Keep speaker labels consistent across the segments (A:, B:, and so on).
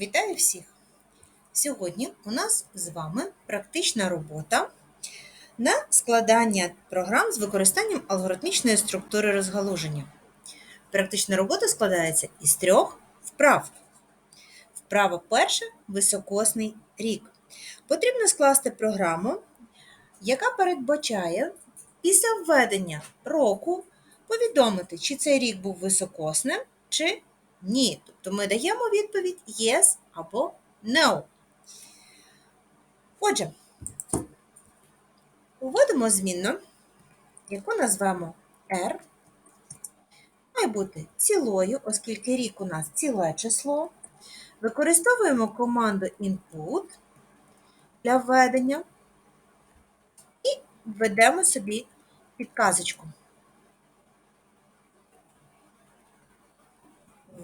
A: Вітаю всіх! Сьогодні у нас з вами практична робота на складання програм з використанням алгоритмічної структури розгалуження. Практична робота складається із трьох вправ. Вправа перша високосний рік. Потрібно скласти програму, яка передбачає після введення року повідомити, чи цей рік був високосним, чи ні. Тобто ми даємо відповідь yes або no. Отже, вводимо змінну, яку назвемо R. Має бути цілою, оскільки рік у нас ціле число. Використовуємо команду input для введення і введемо собі підказочку.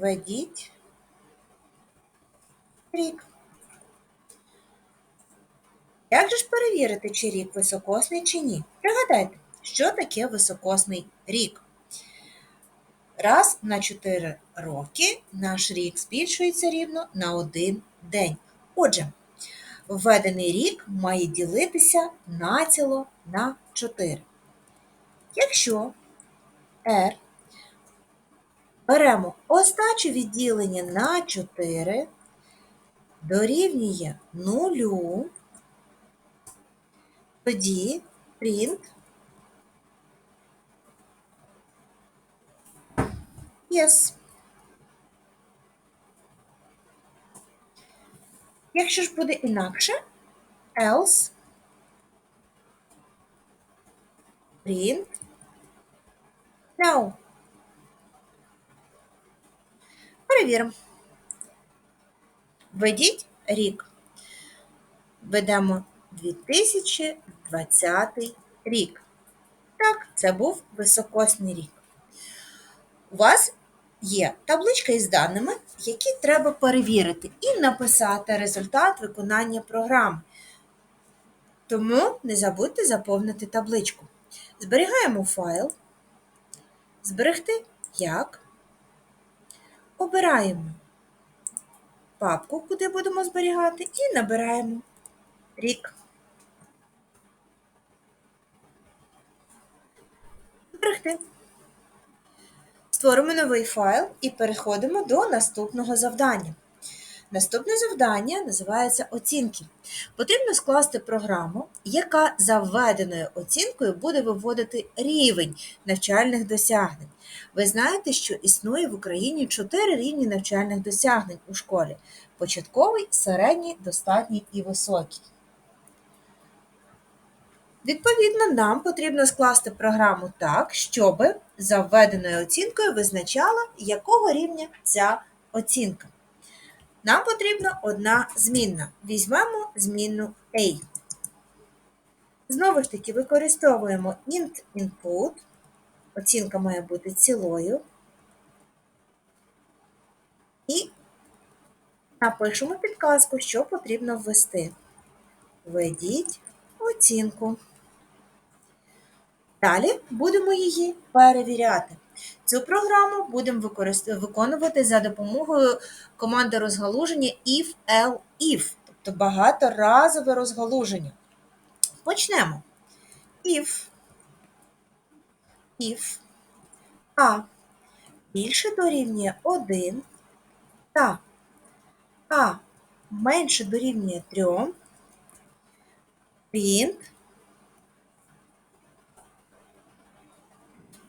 A: Введіть рік. Як же ж перевірити, чи рік високосний, чи ні? Пригадайте, що таке високосний рік. Раз на 4 роки наш рік збільшується рівно на один день. Отже, введений рік має ділитися націло на 4. Якщо R беремо остачу відділення на 4, дорівнює 0, тоді print yes. Якщо ж буде інакше, else print no. Перевіримо. Введіть рік. Введемо 2020 рік. Так, це був високосний рік. У вас є табличка із даними, які треба перевірити, і написати результат виконання програми. Тому не забудьте заповнити табличку. Зберігаємо файл. Зберегти як. Обираємо папку, куди будемо зберігати, і набираємо рік. Зберегти. Створимо новий файл і переходимо до наступного завдання. Наступне завдання називається оцінки. Потрібно скласти програму, яка за введеною оцінкою буде виводити рівень навчальних досягнень. Ви знаєте, що існує в Україні 4 рівні навчальних досягнень у школі: початковий, середній, достатній і високий. Відповідно, нам потрібно скласти програму так, щоб за введеною оцінкою визначала, якого рівня ця оцінка. Нам потрібна одна змінна. Візьмемо змінну A. Знову ж таки, використовуємо int input. Оцінка має бути цілою. І напишемо підказку, що потрібно ввести. Введіть оцінку. Далі будемо її перевіряти. Цю програму будемо виконувати за допомогою команди розгалуження if-el-if, тобто багаторазове розгалуження. Почнемо. If, if А більше дорівнює 1 та А менше дорівнює 3, print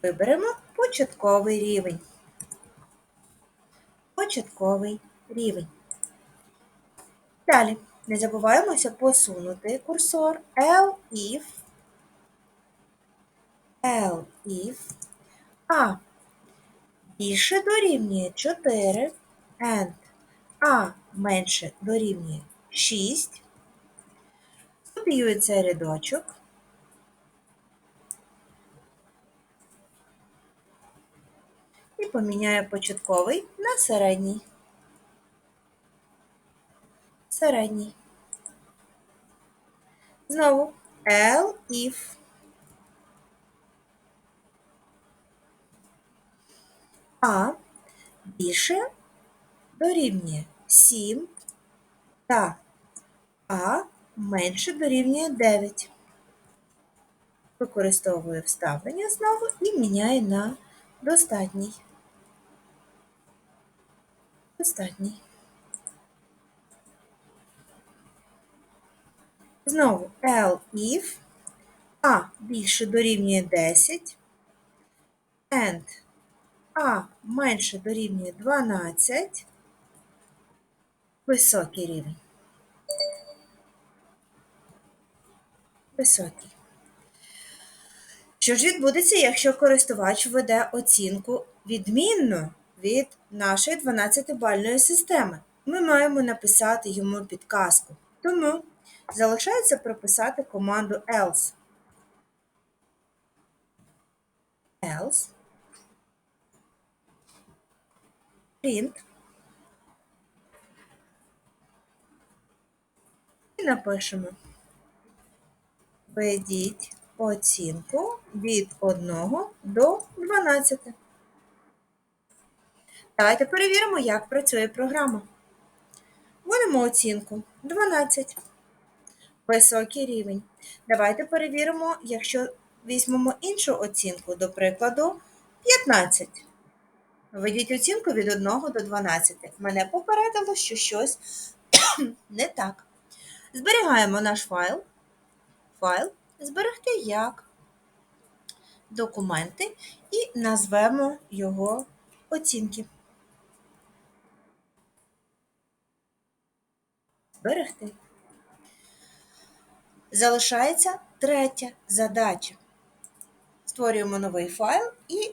A: Виберемо початковий рівень. Початковий рівень. Далі не забуваємося посунути курсор L if L if А більше дорівнює 4 and А менше дорівнює 6. Копіюю цей рядочок. І поміняю початковий на середній. Середній. Знову L if. А більше дорівнює 7 та А менше дорівнює 9. Використовує вставлення знову і міняє на достатній. Достатній. Знову L if А більше дорівнює 10 and А менше дорівнює 12 високий рівень. Високий. Що ж відбудеться, якщо користувач введе оцінку відмінну від нашої 12-бальної системи? Ми маємо написати йому підказку. Тому залишається прописати команду else. Else. Print. І напишемо. Введіть оцінку від 1 до 12. Давайте перевіримо, як працює програма. Вводимо оцінку 12. Високий рівень. Давайте перевіримо, якщо візьмемо іншу оцінку, до прикладу, 15. Введіть оцінку від 1 до 12. Мене попередило, що щось не так. Зберігаємо наш файл. Файл зберегти як документи і назвемо його оцінки. Зберегти. Залишається третя задача. Створюємо новий файл і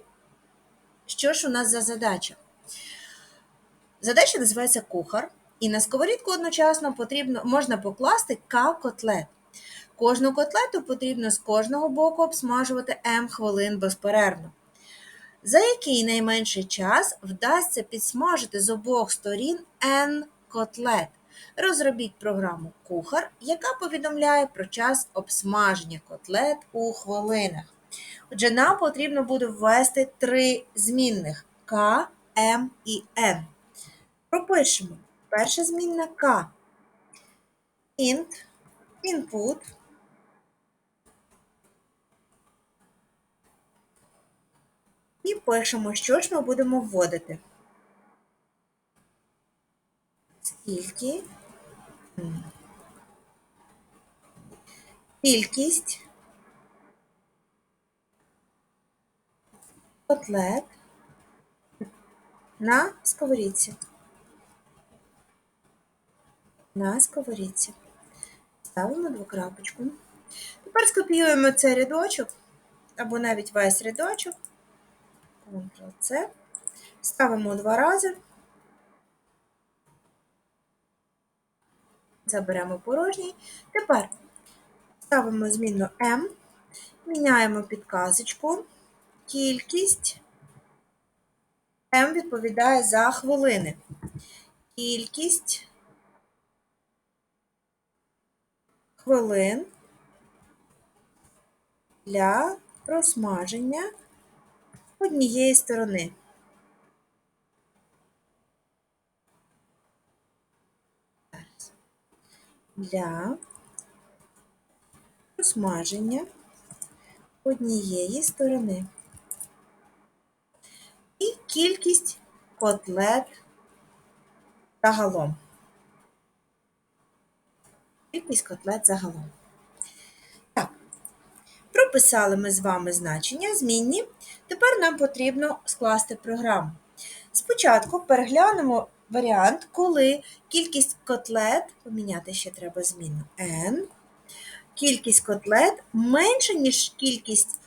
A: що ж у нас за задача? Задача називається кухар, і на сковорідку одночасно потрібно, можна покласти К-котлет. Кожну котлету потрібно з кожного боку обсмажувати М хвилин безперервно. За який найменший час вдасться підсмажити з обох сторін N котлет. Розробіть програму Кухар, яка повідомляє про час обсмаження котлет у хвилинах. Отже, нам потрібно буде ввести три змінних К, М і N. Пропишемо. Перша змінна К. Int, input. І пишемо, що ж ми будемо вводити. Скільки кількість котлет на сковорідці. На сковорідці. Ставимо двокрапочку. Тепер скопіюємо цей рядочок, або навіть весь рядочок. Ctrl-C. Ставимо два рази. Заберемо порожній. Тепер ставимо змінну M, міняємо підказочку. Кількість M відповідає за хвилини. Кількість хвилин для просмаження однієї сторони. Для просмаження однієї сторони. І кількість котлет загалом. Кількість котлет загалом. Так, прописали ми з вами значення змінні. Тепер нам потрібно скласти програму. Спочатку переглянемо варіант, коли кількість котлет, поміняти ще треба зміну n, кількість котлет менше, ніж кількість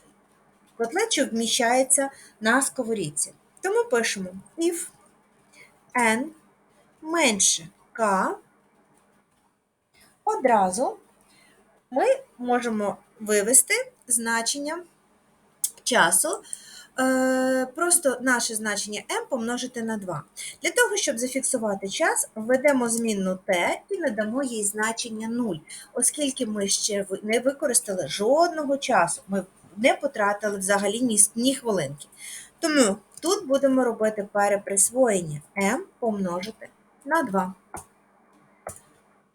A: котлет, що вміщається на сковорідці. Тому пишемо if n менше k, одразу ми можемо вивести значення часу. Е, Просто наше значення m помножити на 2. Для того, щоб зафіксувати час, введемо змінну t і надамо їй значення 0, оскільки ми ще не використали жодного часу, ми не потратили взагалі ні, ні хвилинки. Тому тут будемо робити переприсвоєння m помножити на 2.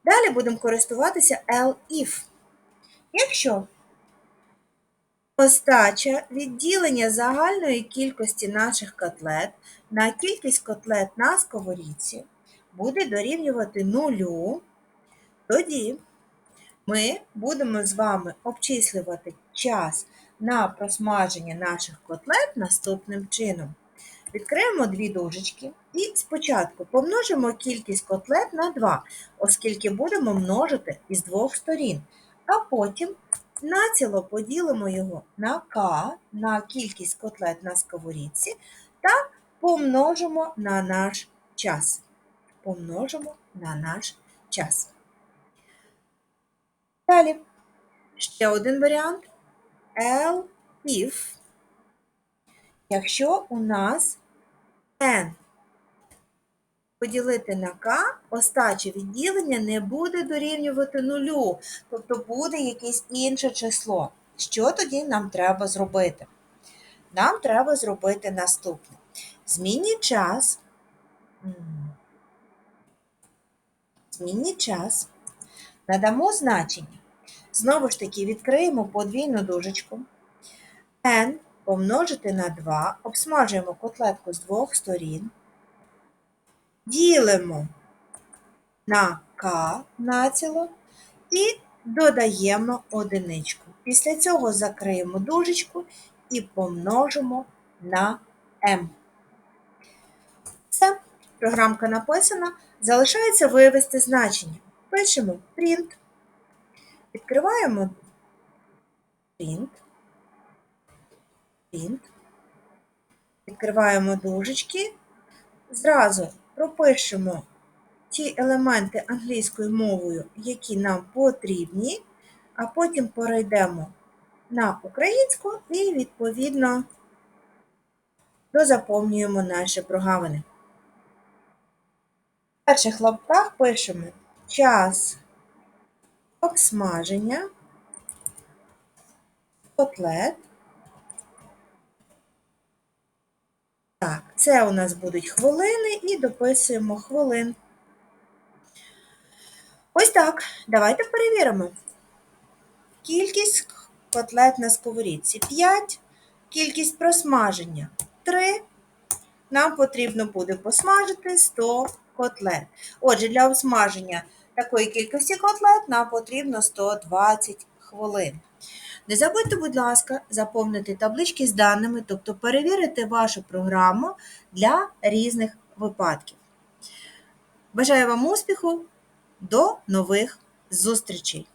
A: Далі будемо користуватися L-if. Якщо остача відділення загальної кількості наших котлет на кількість котлет на сковорідці буде дорівнювати нулю, тоді ми будемо з вами обчислювати час на просмаження наших котлет наступним чином. Відкриємо дві дужечки і спочатку помножимо кількість котлет на 2, оскільки будемо множити із двох сторін. А потім націло поділимо його на К, на кількість котлет на сковорідці, та помножимо на наш час. Помножимо на наш час. Далі. Ще один варіант. L if. Якщо у нас n поділити на k, остаче відділення не буде дорівнювати нулю, тобто буде якесь інше число. Що тоді нам треба зробити? Нам треба зробити наступне. Змінні час. Змінні час. Надамо значення. Знову ж таки, відкриємо подвійну дужечку. n помножити на 2, обсмажуємо котлетку з двох сторін, ділимо на k націло і додаємо одиничку. Після цього закриємо дужечку і помножимо на m. Все, програмка написана. Залишається вивести значення. Пишемо print. Відкриваємо print. Print. Відкриваємо дужечки. Зразу пропишемо ті елементи англійською мовою, які нам потрібні, а потім перейдемо на українську і, відповідно, дозаповнюємо наші прогавини. В перших лапках пишемо час обсмаження, котлет. Так, це у нас будуть хвилини і дописуємо хвилин. Ось так. Давайте перевіримо. Кількість котлет на сковорідці 5, кількість просмаження 3. Нам потрібно буде посмажити 100 котлет. Отже, для обсмаження такої кількості котлет нам потрібно 120 хвилин. Не забудьте, будь ласка, заповнити таблички з даними, тобто перевірити вашу програму для різних випадків. Бажаю вам успіху! До нових зустрічей!